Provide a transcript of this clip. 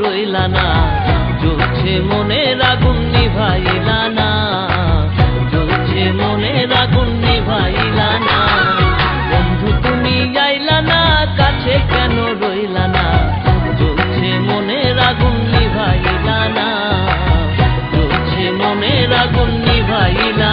রইলা না, জ্বলছে মনের আগুন নিভাইলা না, জ্বলছে মনের আগুন নিভাইলা বন্ধু, তুমি যাইলা না, কাছে কেন রইলা না? জ্বলছে মনের আগুন নিভাইলা না, জ্বলছে মনের আগুন নিভাইলা